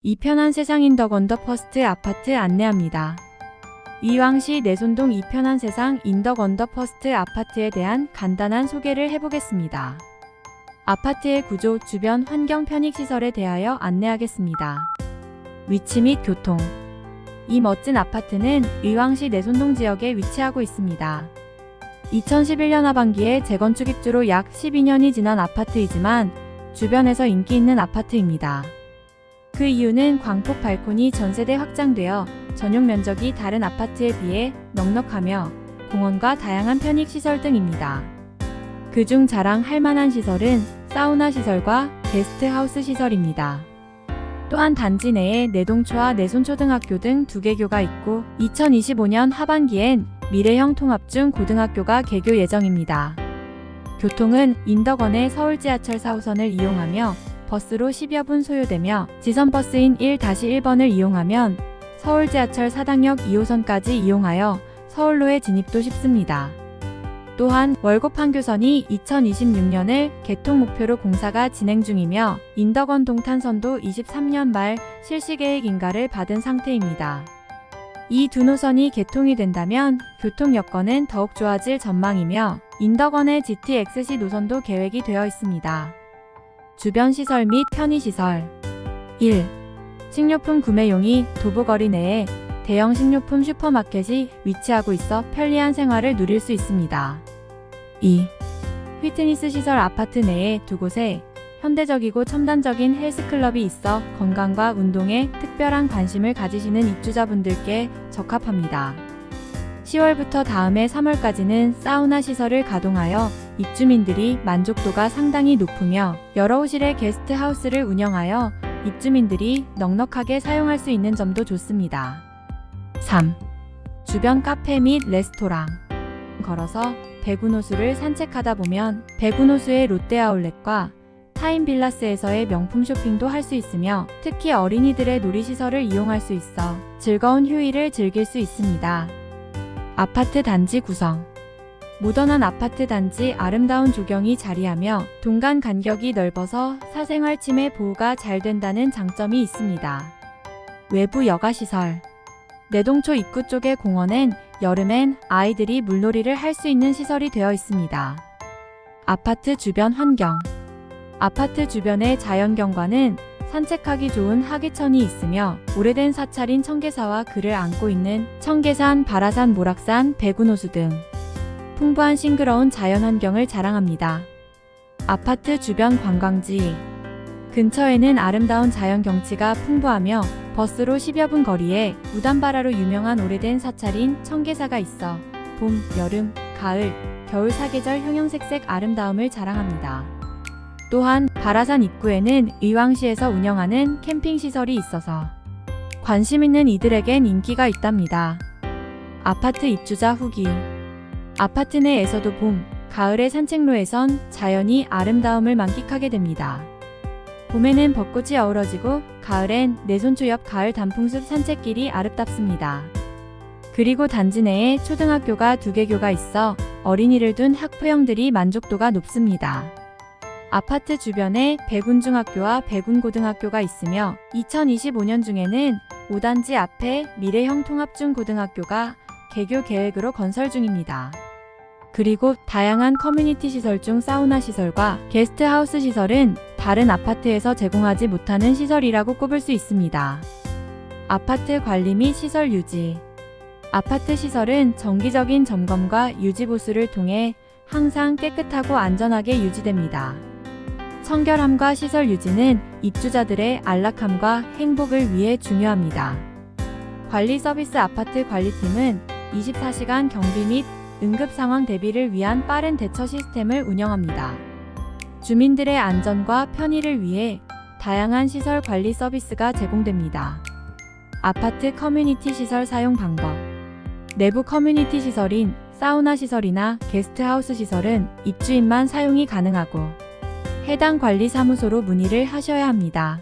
이 편한 세상 인더 건더 퍼스트 아파트 안내합니다. 이왕시 내손동 이 편한 세상 인더 건더 퍼스트 아파트에 대한 간단한 소개를 해보겠습니다. 아파트의 구조, 주변 환경 편익 시설에 대하여 안내하겠습니다. 위치 및 교통. 이 멋진 아파트는 의왕시 내손동 지역에 위치하고 있습니다. 2011년 하반기에 재건축 입주로 약 12년이 지난 아파트이지만 주변에서 인기 있는 아파트입니다. 그 이유는 광폭 발코니 전세대 확장되어 전용 면적이 다른 아파트에 비해 넉넉하며 공원과 다양한 편익 시설 등입니다. 그중 자랑할 만한 시설은 사우나 시설과 게스트하우스 시설입니다. 또한 단지 내에 내동초와 내손초등학교 등 두 개교가 있고 2025년 하반기엔 미래형 통합중 고등학교가 개교 예정입니다. 교통은 인덕원의 서울 지하철 4호선을 이용하며 버스로 10여 분 소요되며 지선버스인 1-1번을 이용하면 서울 지하철 사당역 2호선까지 이용하여 서울로의 진입도 쉽습니다. 또한 월곡 판교선이 2026년을 개통 목표로 공사가 진행 중이며 인덕원 동탄선도 23년 말 실시 계획 인가를 받은 상태입니다. 이 두 노선이 개통이 된다면 교통 여건은 더욱 좋아질 전망이며 인덕원의 GTX-C 노선도 계획이 되어 있습니다. 주변 시설 및 편의시설 1. 식료품 구매용이 도보거리 내에 대형 식료품 슈퍼마켓이 위치하고 있어 편리한 생활을 누릴 수 있습니다. 2. 휘트니스 시설 아파트 내에 두 곳에 현대적이고 첨단적인 헬스클럽이 있어 건강과 운동에 특별한 관심을 가지시는 입주자분들께 적합합니다. 10월부터 다음해 3월까지는 사우나 시설을 가동하여 입주민들이 만족도가 상당히 높으며 여러 호실의 게스트하우스를 운영하여 입주민들이 넉넉하게 사용할 수 있는 점도 좋습니다. 3. 주변 카페 및 레스토랑 걸어서 배구노수를 산책하다 보면 배구노수의 롯데아울렛과 타임빌라스에서의 명품 쇼핑도 할 수 있으며 특히 어린이들의 놀이시설을 이용할 수 있어 즐거운 휴일을 즐길 수 있습니다. 아파트 단지 구성 모던한 아파트 단지 아름다운 조경이 자리하며 동간 간격이 넓어서 사생활 침해 보호가 잘 된다는 장점이 있습니다. 외부 여가시설 내동초 입구 쪽의 공원엔 여름엔 아이들이 물놀이를 할 수 있는 시설이 되어 있습니다. 아파트 주변 환경 아파트 주변의 자연경관은 산책하기 좋은 하기천이 있으며 오래된 사찰인 청계사와 그를 안고 있는 청계산, 바라산, 모락산, 배구노수 등 풍부한 싱그러운 자연환경을 자랑합니다. 아파트 주변 관광지 근처에는 아름다운 자연 경치가 풍부하며 버스로 10여 분 거리에 우담바라로 유명한 오래된 사찰인 청계사가 있어 봄, 여름, 가을, 겨울 사계절 형형색색 아름다움을 자랑합니다. 또한 바라산 입구에는 의왕시에서 운영하는 캠핑 시설이 있어서 관심 있는 이들에겐 인기가 있답니다. 아파트 입주자 후기 아파트 내에서도 봄, 가을의 산책로에선 자연이 아름다움을 만끽하게 됩니다. 봄에는 벚꽃이 어우러지고 가을엔 내손초 옆 가을 단풍숲 산책길이 아름답습니다. 그리고 단지 내에 초등학교가 두 개 교가 있어 어린이를 둔 학부형들이 만족도가 높습니다. 아파트 주변에 백운중학교와 백운고등학교가 있으며 2025년 중에는 5단지 앞에 미래형 통합중 고등학교가 개교 계획으로 건설 중입니다. 그리고 다양한 커뮤니티 시설 중 사우나 시설과 게스트하우스 시설은 다른 아파트에서 제공하지 못하는 시설이라고 꼽을 수 있습니다. 아파트 관리 및 시설 유지 아파트 시설은 정기적인 점검과 유지 보수를 통해 항상 깨끗하고 안전하게 유지됩니다. 청결함과 시설 유지는 입주자들의 안락함과 행복을 위해 중요합니다. 관리 서비스 아파트 관리팀은 24시간 경비 및 응급 상황 대비를 위한 빠른 대처 시스템을 운영합니다. 주민들의 안전과 편의를 위해 다양한 시설 관리 서비스가 제공됩니다. 아파트 커뮤니티 시설 사용 방법 내부 커뮤니티 시설인 사우나 시설이나 게스트하우스 시설은 입주인만 사용이 가능하고 해당 관리 사무소로 문의를 하셔야 합니다.